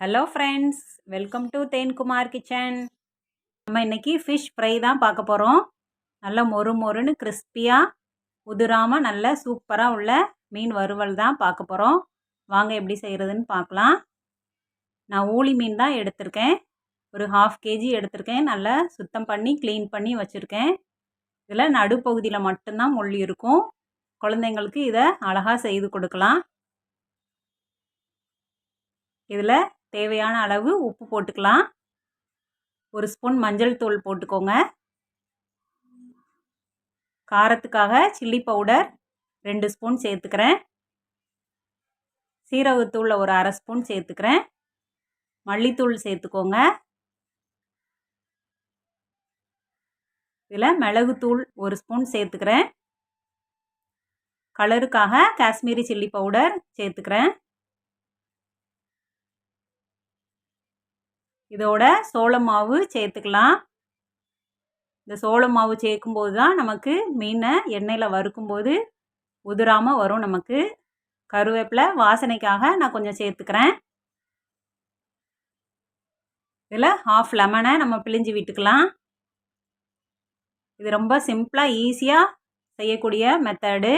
Hello friends welcome to Thenkumar kitchen நம்ம இன்றைக்கி fish fry தான் பார்க்க போகிறோம் நல்ல மொறு மொறுன்னு கிறிஸ்பியாக உதிராமல் நல்ல சூப்பராக உள்ள மீன் வறுவல் தான் பார்க்க போகிறோம் வாங்க எப்படி செய்கிறதுன்னு பார்க்கலாம். நான் ஊளி மீன் தான் எடுத்திருக்கேன். ஒரு ஹாஃப் கேஜி எடுத்திருக்கேன். நல்லா சுத்தம் பண்ணி க்ளீன் பண்ணி வச்சுருக்கேன். இதில் நடுப்பகுதியில் மட்டும்தான் முள் இருக்கும். குழந்தைங்களுக்கு இதை அழகாக செய்து கொடுக்கலாம். இதில் தேவையான அளவு உப்பு போட்டுக்கலாம். ஒரு ஸ்பூன் மஞ்சள் தூள் போட்டுக்கோங்க. காரத்துக்காக சில்லி பவுடர் ரெண்டு ஸ்பூன் சேர்த்துக்கிறேன். சீரகத்தூளில் ஒரு அரை ஸ்பூன் சேர்த்துக்கிறேன். மல்லித்தூள் சேர்த்துக்கோங்க. இதில் மிளகுத்தூள் ஒரு ஸ்பூன் சேர்த்துக்கிறேன். கலருக்காக காஷ்மீரி சில்லி பவுடர் சேர்த்துக்கிறேன். இதோட சோள மாவு சேர்த்துக்கலாம். இந்த சோள மாவு சேர்க்கும்போது தான் நமக்கு மீனை எண்ணெயில் வறுக்கும்போது உதிராமல் வரும் நமக்கு. கருவேப்பிலை வாசனைக்காக நான் கொஞ்சம் சேர்த்துக்கிறேன். இதில் ஹாஃப் லெமனை நம்ம பிழிஞ்சு விட்டுக்கலாம். இது ரொம்ப சிம்பிளாக ஈஸியாக செய்யக்கூடிய மெத்தடு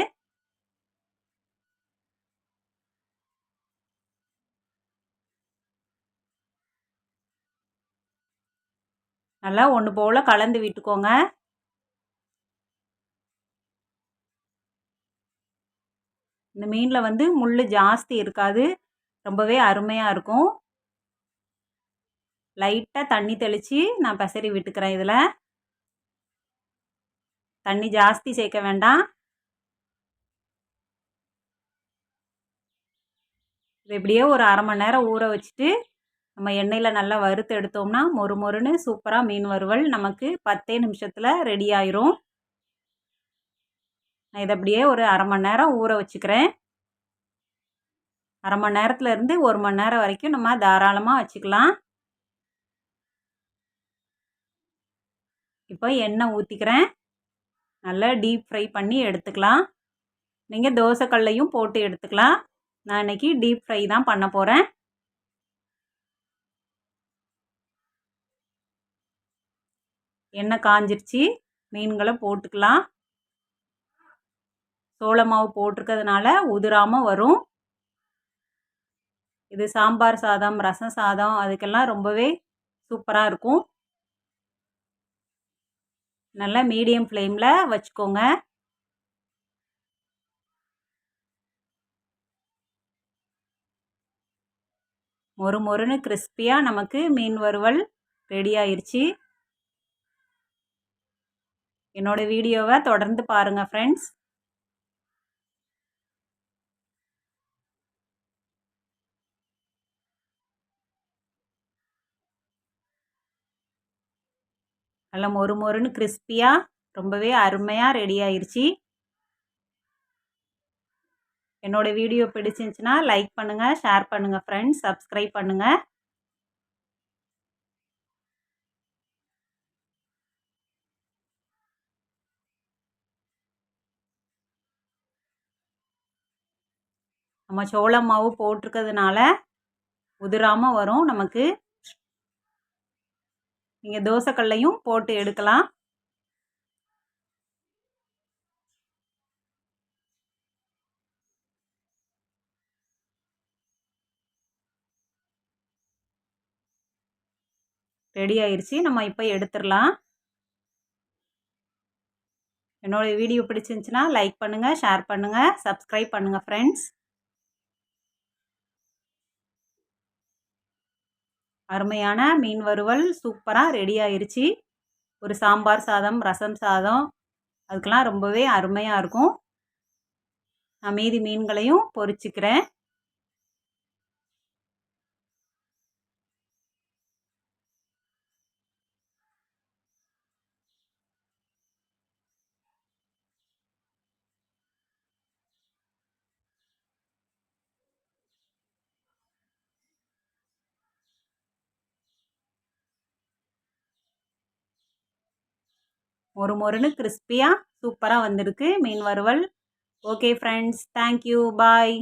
நல்லா ஒன்று போல் கலந்து விட்டுக்கோங்க. இந்த மீனில் வந்து முள் ஜாஸ்தி இருக்காது. ரொம்பவே அருமையாக இருக்கும். லைட்டாக தண்ணி தெளித்து நான் பெசரி விட்டுக்கிறேன் இதில். தண்ணி ஜாஸ்தி சேர்க்க வேண்டாம். இது எப்படியோ ஒரு அரை மணி நேரம் ஊற வச்சுட்டு நம்ம எண்ணெயில் நல்லா வறுத்து எடுத்தோம்னா மொறு மொறுன்னு சூப்பராக மீன் வறுவல் நமக்கு பத்தே நிமிஷத்தில் ரெடி ஆயிரும். நான் இதை அப்படியே ஒரு அரை மணி நேரம் ஊற வச்சுக்கிறேன். அரை மணி நேரத்துலேருந்து ஒரு மணி நேரம் வரைக்கும் நம்ம தாராளமாக வச்சுக்கலாம். இப்போ எண்ணெய் ஊற்றிக்கிறேன் நல்லா டீப் ஃப்ரை பண்ணி எடுத்துக்கலாம். நீங்கள் தோசைக்கல்லையும் போட்டு எடுத்துக்கலாம். நான் இன்றைக்கி டீப் ஃப்ரை தான் பண்ண போகிறேன் எண்ணெய் காஞ்சிருச்சு. மீன்களை போட்டுக்கலாம். சோள மாவு போட்டிருக்கிறதுனால உதிராமல் வரும். இது சாம்பார் சாதம் ரசம் சாதம் அதுக்கெல்லாம் ரொம்பவே சூப்பராக இருக்கும். நல்லா மீடியம் ஃப்ளேமில் வச்சுக்கோங்க. மொறு மொறுன்னு கிறிஸ்பியாக நமக்கு மீன் வறுவல் ரெடி ஆயிடுச்சு என்னோடய வீடியோவை தொடர்ந்து பாருங்கள் ஃப்ரெண்ட்ஸ் நல்லா மொறு மொறுன்னு கிறிஸ்பியாக ரொம்பவே அருமையாக ரெடி ஆயிடுச்சு என்னோடய வீடியோ பிடிச்சிருந்துச்சின்னா லைக் பண்ணுங்கள் ஷேர் பண்ணுங்கள் ஃப்ரெண்ட்ஸ் சப்ஸ்கிரைப் பண்ணுங்கள் நம்ம சோள மாவு போட்டிருக்கிறதுனால உதிராமல் வரும். நமக்கு நீங்கள் தோசைக்கல்லையும் போட்டு எடுக்கலாம். ரெடி ஆயிடுச்சு நம்ம இப்போ எடுத்துடலாம். என்னோடய வீடியோ பிடிச்சிருந்துச்சின்னா லைக் பண்ணுங்கள் ஷேர் பண்ணுங்கள் சப்ஸ்கிரைப் பண்ணுங்கள் ஃப்ரெண்ட்ஸ் அருமையான மீன் வறுவல் சூப்பராக ரெடி ஆயிடுச்சு ஒரு சாம்பார் சாதம் ரசம் சாதம் அதுக்கெலாம் ரொம்பவே அருமையாக இருக்கும். நான் மீதி மீன்களையும் பொரிச்சிக்கிறேன். ஒரு மொறுன்னு கிறிஸ்பியாக சூப்பராக வந்திருக்கு. மீன் வறுவல். Okay friends thank you bye